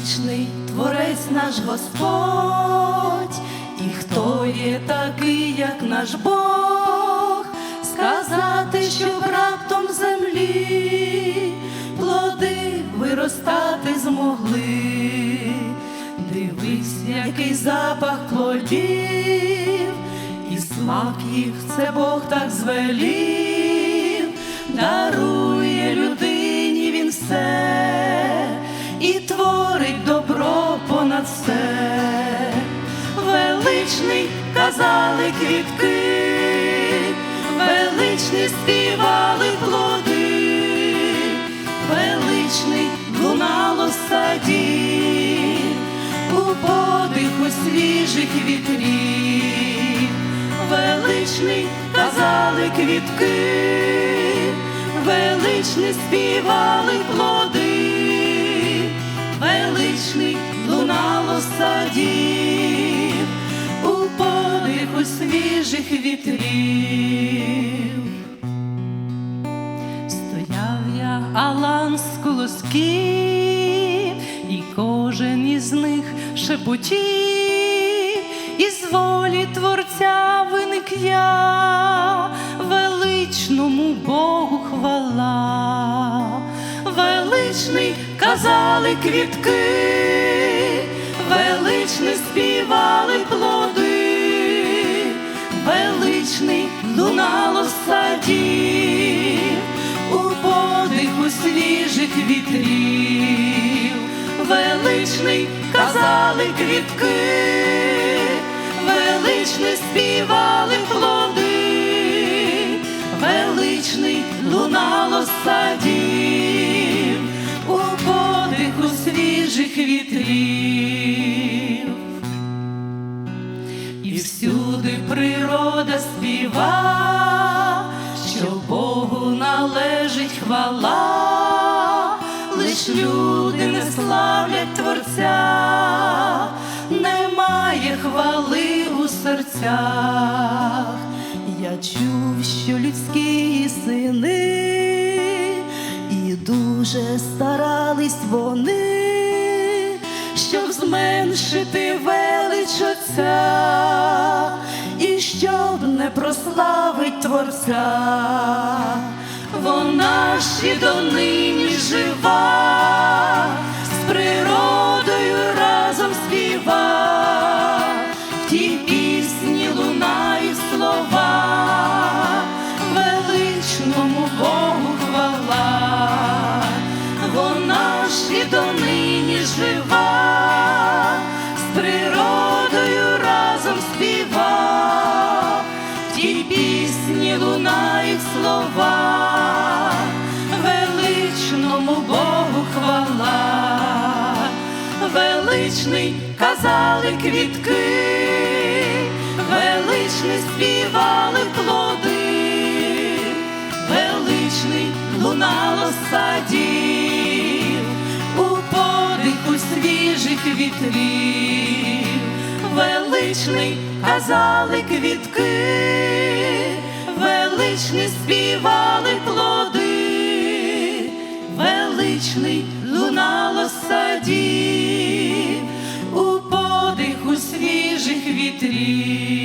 величний творець наш Господь, і хто є такий, як наш Бог, сказати, щоб раптом землі плоди виростати змогли. Дивись, який запах плодів, і смак їх це Бог так звелів, Величний казали квітки, величні співали плоди, величний лунало в саді, у подиху свіжих вітрів, величний казали квітки, величні співали плоди, величний лунало в саді, вітрів. Стояв я з колосків, і кожен із них шепотів, із волі Творця виник я, величному Богу хвала, величний казали квітки, величний співали плоди, свіжих вітрів, величний казали квітки, величний співали плоди, величний лунало в саді, у подиху свіжих вітрів. І всюди природа співа, Богу належить хвала, славлять Творця, немає хвали у серцях. Я чув, що людські сини, і дуже старались вони щоб зменшити велич Отця і щоб не прославить Творця, вона і донині жива, природою разом співа, величний казали квітки, величний співали плоди, величний лунало в саді, у подиху свіжих вітрів, величний казали квітки, величний співали плоди, величний лунало в саді,